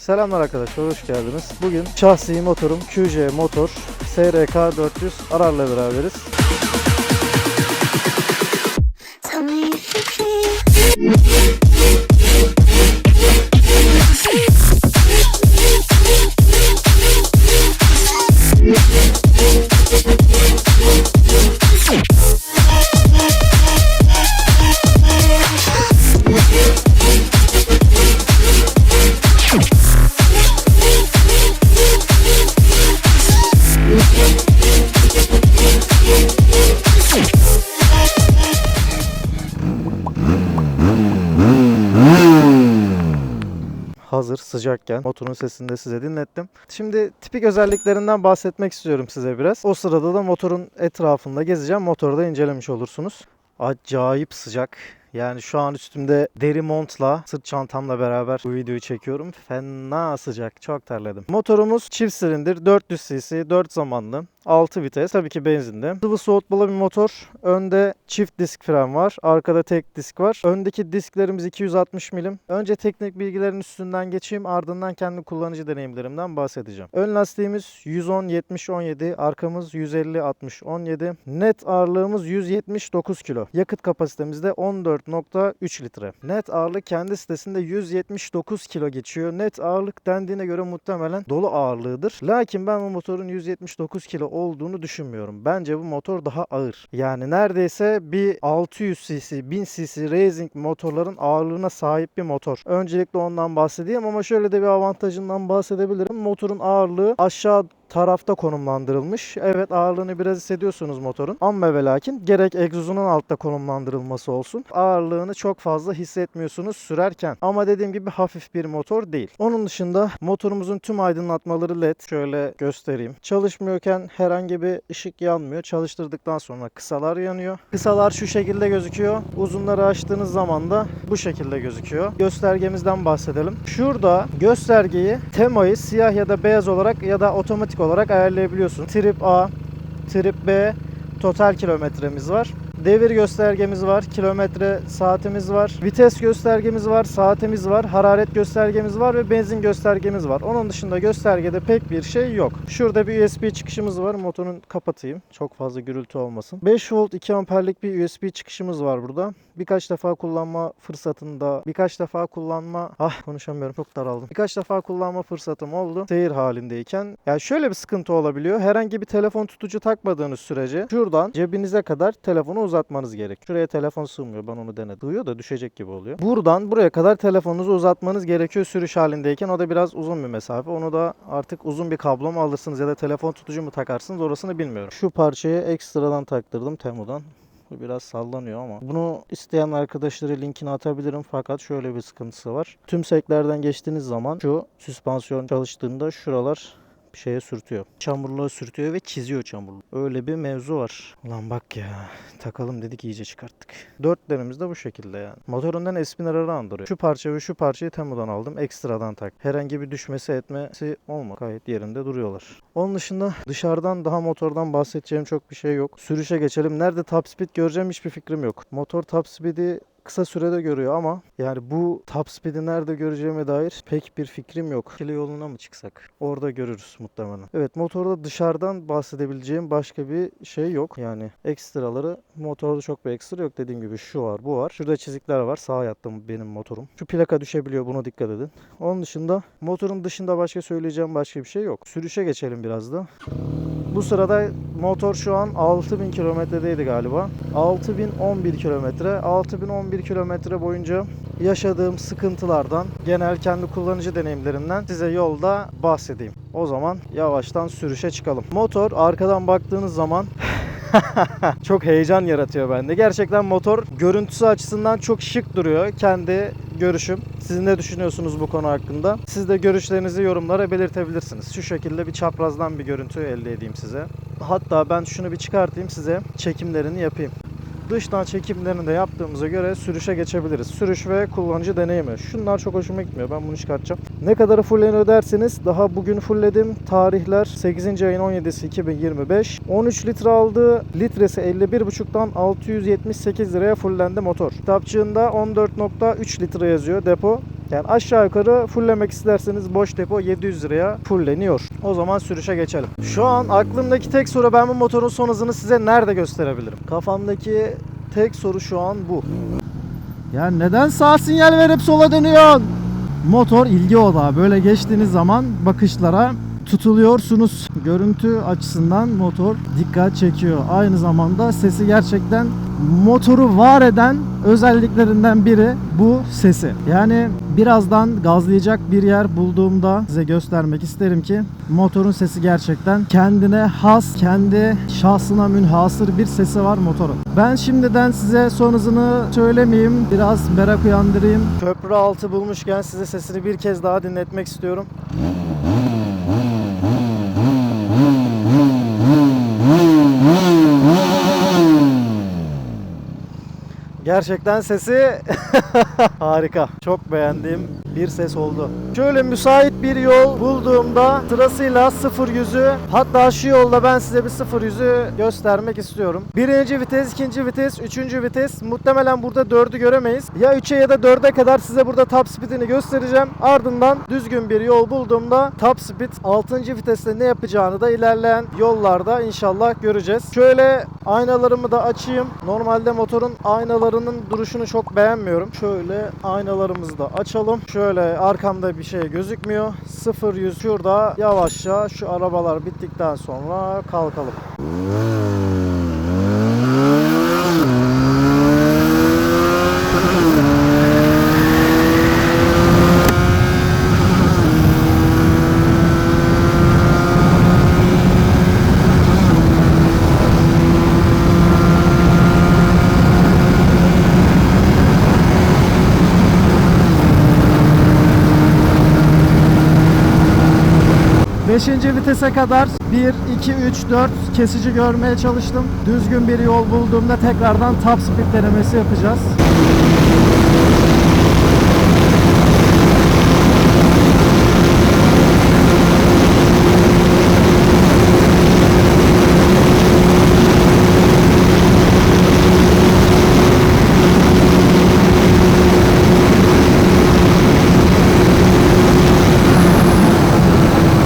Selamlar arkadaşlar, hoş geldiniz. Bugün şahsi motorum QJ Motor SRK 400 Arar'la beraberiz. Sıcakken motorun sesini de size dinlettim. Şimdi tipik özelliklerinden bahsetmek istiyorum size biraz. O sırada da motorun etrafında gezeceğim. Motoru da incelemiş olursunuz. Acayip sıcak. Yani şu an üstümde deri montla, sırt çantamla beraber bu videoyu çekiyorum. Fena sıcak, çok terledim. Motorumuz çift silindir, 400 cc, 4 zamanlı, 6 vites, tabii ki benzinli. Sıvı soğutmalı bir motor. Önde çift disk fren var, arkada tek disk var. Öndeki disklerimiz 260 milim. Önce teknik bilgilerin üstünden geçeyim, ardından kendi kullanıcı deneyimlerimden bahsedeceğim. Ön lastiğimiz 110 70 17, arkamız 150 60 17. Net ağırlığımız 179 kilo. Yakıt kapasitemiz de 14.3 litre. Net ağırlık kendi sitesinde 179 kilo geçiyor. Net ağırlık dendiğine göre muhtemelen dolu ağırlığıdır. Lakin ben bu motorun 179 kilo olduğunu düşünmüyorum. Bence bu motor daha ağır. Yani neredeyse bir 600 cc, 1000 cc racing motorların ağırlığına sahip bir motor. Öncelikle ondan bahsedeyim ama şöyle de bir avantajından bahsedebilirim. Motorun ağırlığı aşağı tarafta konumlandırılmış. Evet ağırlığını biraz hissediyorsunuz motorun. Ama ve lakin gerek egzozunun altta konumlandırılması olsun. Ağırlığını çok fazla hissetmiyorsunuz sürerken. Ama dediğim gibi hafif bir motor değil. Onun dışında motorumuzun tüm aydınlatmaları led. Şöyle göstereyim. Çalışmıyorken herhangi bir ışık yanmıyor. Çalıştırdıktan sonra kısalar yanıyor. Kısalar şu şekilde gözüküyor. Uzunları açtığınız zaman da bu şekilde gözüküyor. Göstergemizden bahsedelim. Şurada göstergeyi temayı siyah ya da beyaz olarak ya da otomatik olarak ayarlayabiliyorsun. Trip A, Trip B, total kilometremiz var. Devir göstergemiz var, kilometre saatimiz var, vites göstergemiz var, saatimiz var, hararet göstergemiz var ve benzin göstergemiz var. Onun dışında göstergede pek bir şey yok. Şurada bir USB çıkışımız var. Motorun kapatayım. Çok fazla gürültü olmasın. 5 volt 2 amperlik bir USB çıkışımız var burada. Birkaç defa kullanma fırsatında, birkaç defa kullanma... Ah konuşamıyorum çok daraldım. Birkaç defa kullanma fırsatım oldu. Seyir halindeyken. Yani şöyle bir sıkıntı olabiliyor. Herhangi bir telefon tutucu takmadığınız sürece şuradan cebinize kadar telefonu uzatmanız gerek. Şuraya telefon sığmıyor. Ben onu denedim. Duyuyor da düşecek gibi oluyor. Buradan buraya kadar telefonunuzu uzatmanız gerekiyor sürüş halindeyken. O da biraz uzun bir mesafe. Onu da artık uzun bir kablo mu alırsınız ya da telefon tutucu mu takarsınız orasını bilmiyorum. Şu parçayı ekstradan taktırdım Temu'dan. Bu biraz sallanıyor ama. Bunu isteyen arkadaşlara linkini atabilirim fakat şöyle bir sıkıntısı var. Tüm seklerden geçtiğiniz zaman şu süspansiyon çalıştığında şuralar şeye sürtüyor. Çamurluğa sürtüyor ve çiziyor çamurluğu. Öyle bir mevzu var. Ulan bak ya. Takalım dedik iyice çıkarttık. Dörtlerimiz de bu şekilde yani. Motorundan Espinarar'ı andırıyor. Şu parça ve şu parçayı Temu'dan aldım. Ekstradan tak. Herhangi bir düşmesi etmesi olmadı. Gayet yerinde duruyorlar. Onun dışında dışarıdan daha motordan bahsedeceğim çok bir şey yok. Sürüşe geçelim. Nerede top speed göreceğim hiçbir fikrim yok. Motor top speed'i kısa sürede görüyor ama yani bu top speed'i nerede göreceğime dair pek bir fikrim yok. Kile yoluna mı çıksak? Orada görürüz muhtemelen. Evet motorda dışarıdan bahsedebileceğim başka bir şey yok. Yani ekstraları motorda çok bir ekstra yok. Dediğim gibi şu var bu var. Şurada çizikler var. Sağa yattım benim motorum. Şu plaka düşebiliyor buna dikkat edin. Onun dışında motorun dışında başka söyleyeceğim başka bir şey yok. Sürüşe geçelim biraz da. Bu sırada motor şu an 6000 kilometredeydi galiba. 6011 kilometre. 6011 kilometre boyunca yaşadığım sıkıntılardan, genel kendi kullanıcı deneyimlerimden size yolda bahsedeyim. O zaman yavaştan sürüşe çıkalım. Motor arkadan baktığınız zaman çok heyecan yaratıyor bende. Gerçekten motor görüntüsü açısından çok şık duruyor. Kendi görüşüm. Siz ne düşünüyorsunuz bu konu hakkında? Siz de görüşlerinizi yorumlara belirtebilirsiniz. Şu şekilde bir çaprazdan bir görüntü elde edeyim size. Hatta ben şunu bir çıkartayım size çekimlerini yapayım. Dıştan çekimlerini de yaptığımıza göre sürüşe geçebiliriz. Sürüş ve kullanıcı deneyimi. Şunlar çok hoşuma gitmiyor. Ben bunu çıkartacağım. Ne kadarı fulleniyor derseniz daha bugün fullledim. Tarihler 8. ayın 17'si 2025. 13 litre aldı. Litresi 51.5'tan 678 liraya fullendi motor. Kitapçığında 14.3 litre yazıyor depo. Yani aşağı yukarı fulllemek isterseniz boş depo 700 liraya fullleniyor. O zaman sürüşe geçelim. Şu an aklımdaki tek soru ben bu motorun son hızını size nerede gösterebilirim? Kafamdaki tek soru şu an bu. Ya neden sağ sinyal verip sola dönüyorsun? Motor ilgi odağı. Böyle geçtiğiniz zaman bakışlara tutuluyorsunuz. Görüntü açısından motor dikkat çekiyor. Aynı zamanda sesi gerçekten motoru var eden özelliklerinden biri bu sesi. Yani birazdan gazlayacak bir yer bulduğumda size göstermek isterim ki motorun sesi gerçekten kendine has, kendi şahsına münhasır bir sesi var motorun. Ben şimdiden size son hızını söylemeyeyim, biraz merak uyandırayım. Köprü altı bulmuşken size sesini bir kez daha dinletmek istiyorum. Gerçekten sesi harika. Çok beğendiğim bir ses oldu. Şöyle müsait bir yol bulduğumda sırasıyla 0 yüzü hatta şu yolda ben size bir 0 yüzü göstermek istiyorum. Birinci vites, ikinci vites, üçüncü vites. Muhtemelen burada dördü göremeyiz. Ya 3'e ya da 4'e kadar size burada top speedini göstereceğim. Ardından düzgün bir yol bulduğumda top speed 6. viteste ne yapacağını da ilerleyen yollarda inşallah göreceğiz. Şöyle aynalarımı da açayım. Normalde motorun aynalarının duruşunu çok beğenmiyorum. Şöyle aynalarımızı da açalım. Şöyle arkamda bir şey gözükmüyor. 0 100 şurada yavaşça şu arabalar bittikten sonra kalkalım. Beşinci vitese kadar 1, 2, 3, 4 kesici görmeye çalıştım. Düzgün bir yol bulduğumda tekrardan top speed denemesi yapacağız.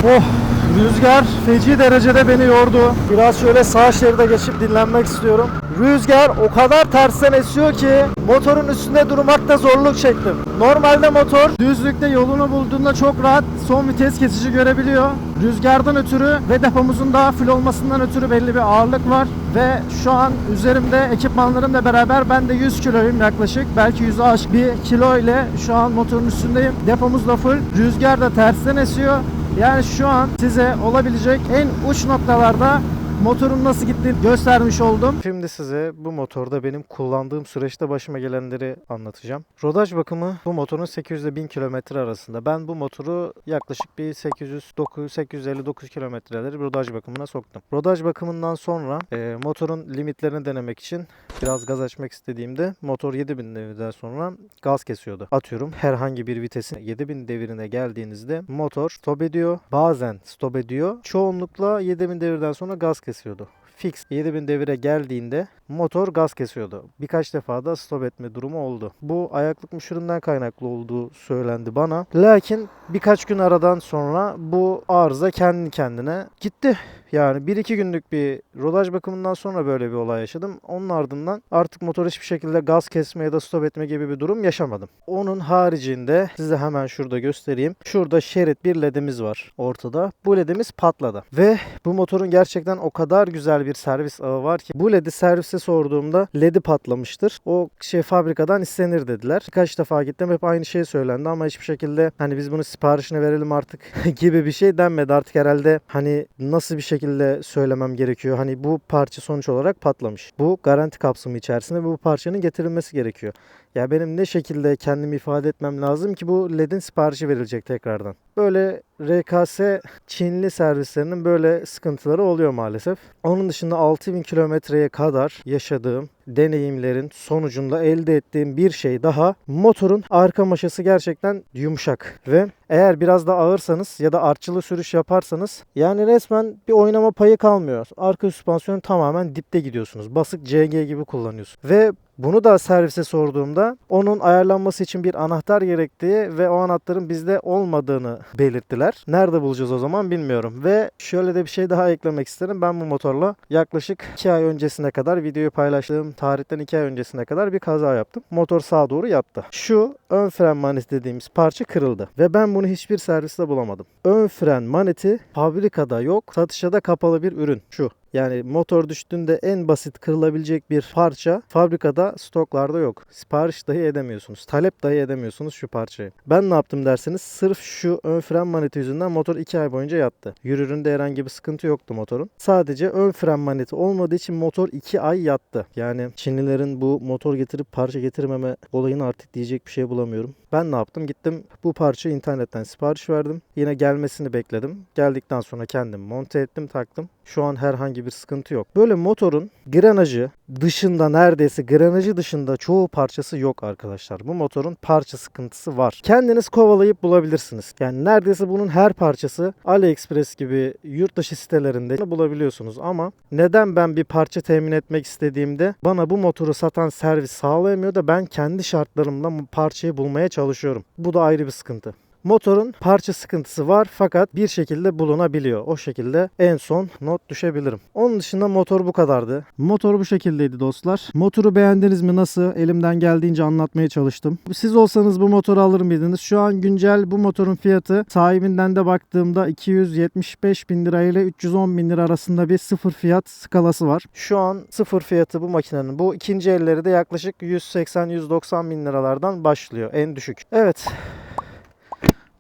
Oh rüzgar feci derecede beni yordu. Biraz şöyle sağ şeride geçip dinlenmek istiyorum. Rüzgar o kadar tersten esiyor ki motorun üstünde durmakta zorluk çektim. Normalde motor düzlükte yolunu bulduğunda çok rahat son vites kesici görebiliyor. Rüzgardan ötürü ve depomuzun daha full olmasından ötürü belli bir ağırlık var. Ve şu an üzerimde ekipmanlarımla beraber ben de 100 kiloyum yaklaşık. Belki 100'ü aşk bir kilo ile şu an motorun üstündeyim. Depomuz da full. Rüzgar da tersten esiyor. Yani şu an size olabilecek en uç noktalarda motorun nasıl gittiğini göstermiş oldum. Şimdi size bu motorda benim kullandığım süreçte başıma gelenleri anlatacağım. Rodaj bakımı bu motorun 800 ile 1000 kilometre arasında. Ben bu motoru yaklaşık bir 800 9 859 kilometreleri rodaj bakımına soktum. Rodaj bakımından sonra e, motorun limitlerini denemek için biraz gaz açmak istediğimde motor 7000 devirden sonra gaz kesiyordu. Atıyorum herhangi bir vitesin 7000 devirine geldiğinizde motor stop ediyor. Bazen stop ediyor. Çoğunlukla 7000 devirden sonra gaz kesiyordu. Fix 7000 devire geldiğinde motor gaz kesiyordu. Birkaç defa da stop etme durumu oldu. Bu ayaklık müşüründen kaynaklı olduğu söylendi bana. Lakin birkaç gün aradan sonra bu arıza kendi kendine gitti. Yani 1-2 günlük bir rodaj bakımından sonra böyle bir olay yaşadım. Onun ardından artık motor hiçbir şekilde gaz kesme ya da stop etme gibi bir durum yaşamadım. Onun haricinde size hemen şurada göstereyim. Şurada şerit bir ledimiz var ortada. Bu ledimiz patladı. Ve bu motorun gerçekten o kadar güzel bir servis ağı var ki bu ledi servise sorduğumda ledi patlamıştır. O şey fabrikadan istenir dediler. Birkaç defa gittim hep aynı şey söylendi ama hiçbir şekilde hani biz bunu siparişine verelim artık gibi bir şey denmedi. Artık herhalde hani nasıl bir şekilde söylemem gerekiyor. Hani bu parça sonuç olarak patlamış. Bu garanti kapsamı içerisinde bu parçanın getirilmesi gerekiyor. Ya benim ne şekilde kendimi ifade etmem lazım ki bu LED'in siparişi verilecek tekrardan. Böyle RKS Çinli servislerinin böyle sıkıntıları oluyor maalesef. Onun dışında 6000 kilometreye kadar yaşadığım deneyimlerin sonucunda elde ettiğim bir şey daha. Motorun arka maşası gerçekten yumuşak ve eğer biraz da ağırsanız ya da artçılı sürüş yaparsanız yani resmen bir oynama payı kalmıyor. Arka süspansiyon tamamen dipte gidiyorsunuz. Basık CG gibi kullanıyorsunuz. Ve bunu da servise sorduğumda onun ayarlanması için bir anahtar gerektiği ve o anahtarın bizde olmadığını belirttiler. Nerede bulacağız o zaman bilmiyorum. Ve şöyle de bir şey daha eklemek isterim. Ben bu motorla yaklaşık 2 ay öncesine kadar videoyu paylaştığım tarihten 2 ay öncesine kadar bir kaza yaptım. Motor sağa doğru yattı. Şu ön fren maneti dediğimiz parça kırıldı. Ve ben bunu hiçbir serviste bulamadım. Ön fren maneti fabrikada yok. Satışa da kapalı bir ürün. Şu. Yani motor düştüğünde en basit kırılabilecek bir parça fabrikada stoklarda yok. Sipariş dahi edemiyorsunuz. Talep dahi edemiyorsunuz şu parçayı. Ben ne yaptım derseniz sırf şu ön fren maneti yüzünden motor 2 ay boyunca yattı. Yürüründe herhangi bir sıkıntı yoktu motorun. Sadece ön fren maneti olmadığı için motor 2 ay yattı. Yani Çinlilerin bu motor getirip parça getirmeme olayını artık diyecek bir şey bulamıyorum. Ben ne yaptım? Gittim bu parçayı internetten sipariş verdim. Yine gelmesini bekledim. Geldikten sonra kendim monte ettim, taktım. Şu an herhangi bir sıkıntı yok. Böyle motorun granajı dışında neredeyse granajı dışında çoğu parçası yok arkadaşlar. Bu motorun parça sıkıntısı var. Kendiniz kovalayıp bulabilirsiniz. Yani neredeyse bunun her parçası AliExpress gibi yurt dışı sitelerinde bulabiliyorsunuz ama neden ben bir parça temin etmek istediğimde bana bu motoru satan servis sağlayamıyor da ben kendi şartlarımla parçayı bulmaya çalışıyorum. Bu da ayrı bir sıkıntı. Motorun parça sıkıntısı var fakat bir şekilde bulunabiliyor. O şekilde en son not düşebilirim. Onun dışında motor bu kadardı. Motor bu şekildeydi dostlar. Motoru beğendiniz mi? Nasıl? Elimden geldiğince anlatmaya çalıştım. Siz olsanız bu motoru alır mıydınız? Şu an güncel bu motorun fiyatı sahibinden de baktığımda 275 bin lira ile 310 bin lira arasında bir sıfır fiyat skalası var. Şu an sıfır fiyatı bu makinenin. Bu ikinci elleri de yaklaşık 180-190 bin liralardan başlıyor. En düşük. Evet.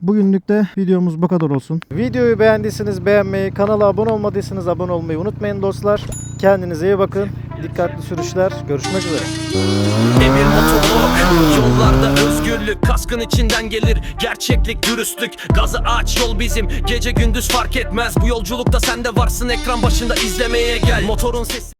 Bugünlük de videomuz bu kadar olsun. Videoyu beğendiyseniz beğenmeyi, kanala abone olmadıysanız abone olmayı unutmayın dostlar. Kendinize iyi bakın. Dikkatli sürüşler. Görüşmek üzere. Emir motorluk Yollarda özgürlük Kaskın içinden gelir Gerçeklik dürüstlük Gazı aç yol bizim Gece gündüz fark etmez Bu yolculukta sen de varsın Ekran başında izlemeye gel Motorun sesi